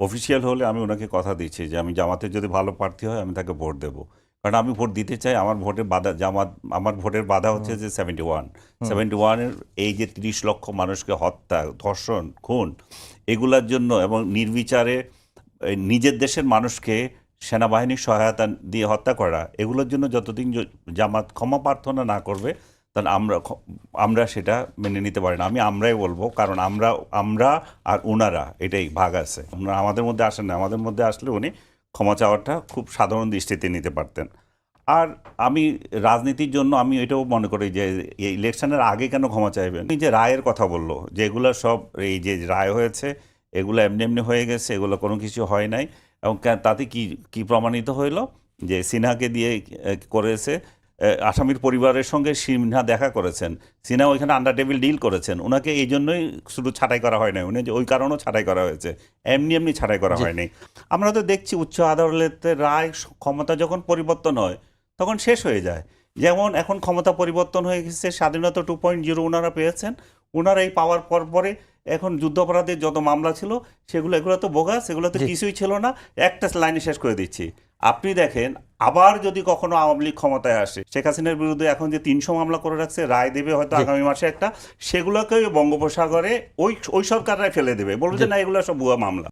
Official হলে আমি ওনাকে কথা দিচ্ছি যে আমি জামাতের যদি ভালো প্রার্থী হয় আমি তাকে ভোট দেবো। কারণ আমি ভোট দিতে চাই আমার ভোটের বাধা জামাত আমার ভোটের বাধা হচ্ছে যে সেভেন্টি ওয়ান সেভেন্টি ওয়ানের এই যে তিরিশ লক্ষ মানুষকে হত্যা ধর্ষণ খুন এগুলার জন্য এবং নির্বিচারে নিজের দেশের মানুষকে সেনাবাহিনীর সহায়তা দিয়ে হত্যা করা এগুলোর জন্য যতদিন জামাত ক্ষমা প্রার্থনা না করবে তাহলে আমরা আমরা সেটা মেনে নিতে পারি না। আমি আমরাই বলব, কারণ আমরা আমরা আর ওনারা এটাই ভাগ আছে। ওনারা আমাদের মধ্যে আসেন না, আমাদের মধ্যে আসলে উনি ক্ষমা চাওয়াটা খুব সাধারণ দৃষ্টিতে নিতে পারতেন। আর আমি রাজনীতির জন্য আমি এটাও মনে করি যে ইলেকশনের আগে কেন ক্ষমা চাইবেন? যে রায়ের কথা বলল যে এগুলো সব, এই যে রায় হয়েছে, এগুলো এমনি এমনি হয়ে গেছে, এগুলো কোনো কিছু হয় নাই। এবং তাতে কি কি প্রমাণিত হইল? যে সিনহাকে দিয়ে করেছে আসামির পরিবারের সঙ্গে সিনহা দেখা করেছেন। সিনহা ওইখানে আন্ডার টেবিল ডিল করেছেন। ওনাকে এই জন্যই শুধু ছাঁটাই করা হয় না উনি যে ওই কারণেও ছাঁটাই করা হয়েছে। এমনি এমনি ছাঁটাই করা হয়নি আমরা তো দেখছি উচ্চ আদালতের রায় ক্ষমতা যখন পরিবর্তন হয় তখন শেষ হয়ে যায়। যেমন এখন ক্ষমতা পরিবর্তন হয়ে গেছে স্বাধীনতা টু পয়েন্ট জিরো ওনারা পেয়েছেন। ওনারা এই পাওয়ার পর পরে এখন যুদ্ধাপরাধের যত মামলা ছিল সেগুলো এগুলো তো বোগাস এগুলো তো কিছুই ছিল না। একটা লাইনে শেষ করে দিচ্ছি। আপনি দেখেন আবার যদি কখনো আওয়ামী লীগ ক্ষমতায় আসে শেখ হাসিনার বিরুদ্ধে এখন যে তিনশো মামলা করে রাখছে রায় দেবে হয়তো আগামী মাসে একটা সেগুলোকে বঙ্গোপসাগরে ওই ওই সরকাররাই ফেলে দেবে। বলবে যে না এগুলো সব ভুয়া মামলা।